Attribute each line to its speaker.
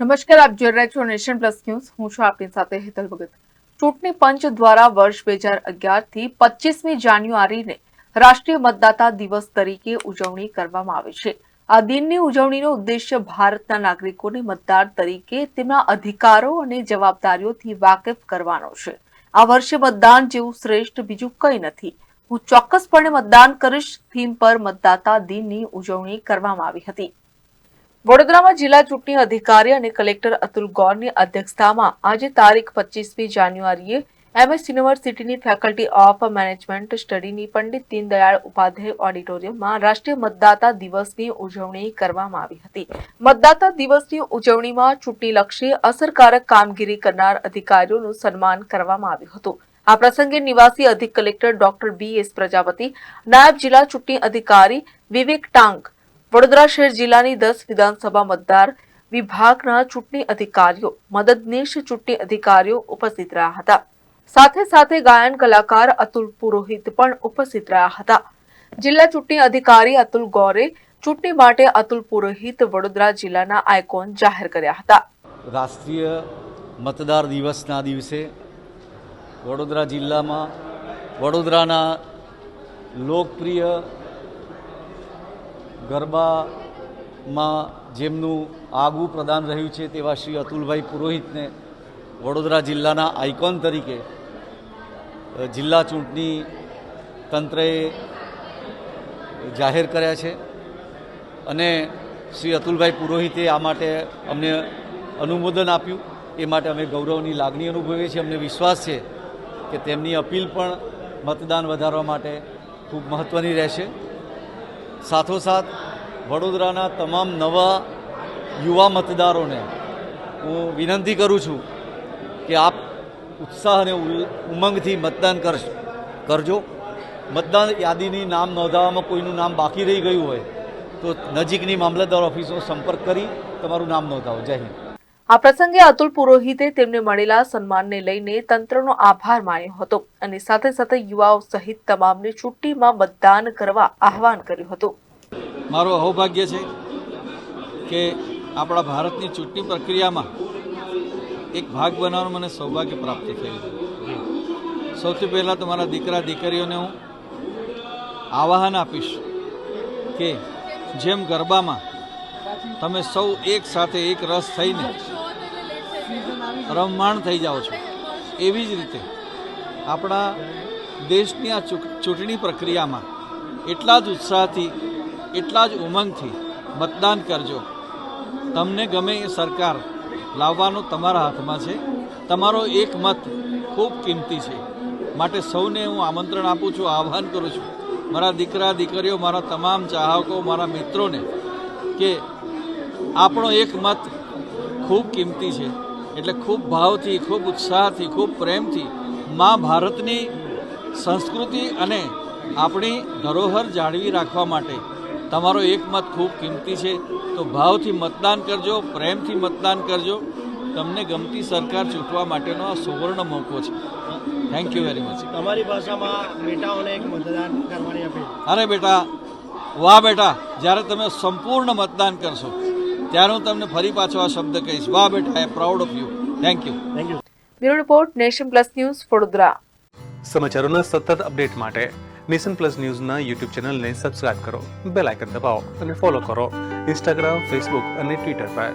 Speaker 1: નમસ્કાર, આપ જોઈ રહ્યા છો નેશન પ્લસ ન્યૂઝ. હું છું આપની સાથે હેતલ ભગત. ચૂંટણી પંચ દ્વારા વર્ષ બે હજાર અગિયારથી પચીસમી જાન્યુઆરીને રાષ્ટ્રીય મતદાતા દિવસ તરીકે ઉજવણી કરવામાં આવે છે. આ દિનની ઉજવણીનો ઉદ્દેશ્ય ભારતના નાગરિકોને મતદાર તરીકે તેમના અધિકારો અને જવાબદારીઓથી વાકેફ કરવાનો છે. આ વર્ષે મતદાન જેવું શ્રેષ્ઠ બીજું કંઈ નથી. હું ચોક્કસપણે મતદાન કરીશ, થીમ પર મતદાતા દિનની ઉજવણી કરવામાં આવી હતી. વડોદરામાં જિલ્લા ચૂંટણી અધિકારી અને કલેક્ટર અતુલ ગૌરની અધ્યક્ષતામાં આજે તારીખ પચીસમી જાન્યુઆરીએ એમએસ યુનિવર્સિટીની ફેકલ્ટી ઓફ મેનેજમેન્ટ સ્ટડીની પંડિત દીનદયાળ ઉપાધ્યાય ઓડિટોરિયમમાં રાષ્ટ્રીય મતદાતા દિવસની ઉજવણી કરવામાં આવી હતી. મતદાતા દિવસની ઉજવણીમાં ચૂંટણીલક્ષી અસરકારક કામગીરી કરનાર અધિકારીઓનું સન્માન કરવામાં આવ્યું હતું. આ પ્રસંગે નિવાસી અધિક collector doctor B S Prajapati, નાયબ જિલ્લા ચૂંટણી અધિકારી વિવેક ટાંગ વડોદરા શહેર જિલ્લાની દસ વિધાનસભા મતદાર વિભાગના ચૂંટણી અધિકારીઓ, મદદનીશ ચૂંટણી અધિકારીઓ ઉપસ્થિત રહ્યા હતા. સાથે સાથે ગાયન કલાકાર અતુલ પુરોહિત પણ ઉપસ્થિત રહ્યા હતા. જિલ્લા ચૂંટણી અધિકારી અતુલ ગૌરે ચૂંટણી માટે અતુલ પુરોહિત વડોદરા જિલ્લાના આઇકોન જાહેર કર્યા હતા.
Speaker 2: રાષ્ટ્રીય મતદાર દિવસના દિવસે વડોદરા જિલ્લામાં વડોદરાના લોકપ્રિય ગરબામાં જેમનું આગવું પ્રદાન રહ્યું છે તેવા શ્રી અતુલભાઈ પુરોહિતને વડોદરા જિલ્લાના આઇકોન તરીકે જિલ્લા ચૂંટણી તંત્રએ જાહેર કર્યા છે અને શ્રી અતુલભાઈ પુરોહિતે આ માટે અમને અનુમોદન આપ્યું. એ માટે અમે ગૌરવની લાગણી અનુભવીએ છીએ. અમને વિશ્વાસ છે કે તેમની અપીલ પણ મતદાન વધારવા માટે ખૂબ મહત્ત્વની રહેશે. સાથોસાથ વડોદરાના તમામ નવા યુવા મતદારોને હું વિનંતી કરું છું કે આપ ઉત્સાહ અને ઉમંગથી મતદાન કરશ, કરજો. મતદાન યાદીની નામ નોંધાવવામાં કોઈનું નામ બાકી રહી ગયું હોય તો નજીકની મામલતદાર ઓફિસનો સંપર્ક કરી તમારું નામ નોંધાવો. જય હિન્દ.
Speaker 1: આ પ્રસંગે અતુલ પુરોહિતે તેમને મળેલા સન્માનને લઈને તંત્રનો આભાર માન્યો હતો અને સાથે સાથે યુવાઓ સહિત તમામને ચૂંટણીમાં મતદાન કરવા આહવાન કર્યું હતું.
Speaker 3: મારું અહોભાગ્ય છે કે આપણા ભારતની ચૂંટણી પ્રક્રિયામાં એક ભાગ બનાવવાનું મને સૌભાગ્ય પ્રાપ્ત થયું. સૌથી પહેલાં તો મારા દીકરા દીકરીઓને હું આવાહન આપીશ કે જેમ ગરબામાં તમે સૌ એક સાથે એક રસ થઈને રમમાણ થઈ જાઓ છો. એવી જ રીતે આપણા દેશની આ ચૂંટણી પ્રક્રિયામાં એટલા જ ઉત્સાહથી, એટલા જ ઉમંગથી મતદાન કરજો. તમને ગમે એ સરકાર લાવવાનું તમારા હાથમાં છે. તમારો એક મત ખૂબ કિંમતી છે. માટે સૌને હું આમંત્રણ આપું છું, આહ્વાન કરું છું. મારા દીકરા, દીકરીઓ, મારા તમામ ચાહકો, મારા મિત્રોને કે આપણો એક મત ખૂબ કિંમતી છે. એટલે ખૂબ ભાવથી ખૂબ ઉત્સાહથી ખૂબ પ્રેમથી મા ભારતની સંસ્કૃતિ અને આપણી ધરોહર જાળવી રાખવા માટે તમારો એક મત ખૂબ કિંમતી છે. તો ભાવથી મતદાન કરજો પ્રેમથી મતદાન કરજો. તમને ગમતી સરકાર ચૂંટવા માટેનો આ સુવર્ણ મોકો છે. થેન્ક યુ વેરી મચ
Speaker 4: તમારી ભાષામાં બેટાઓને એક મતદાન કરવાની અપીલ.
Speaker 3: અરે બેટા વાહ બેટા જ્યારે તમે સંપૂર્ણ મતદાન કરશો ત્યારે હું તમને ફરી પાછો આ શબ્દ કહીશ. વાહ બેટા I am proud of you thank you
Speaker 4: thank you
Speaker 1: bureau report nation plus news Vadodara.
Speaker 5: સમાચારોના સતત અપડેટ માટે નેશન પ્લસ ન્યૂઝના યુટ્યુબ ચેનલને સબસ્ક્રાઇબ કરો બેલ આઇકન દબાવો અને ફોલો કરો ઇન્સ્ટાગ્રામ ફેસબુક અને ટ્વિટર પર.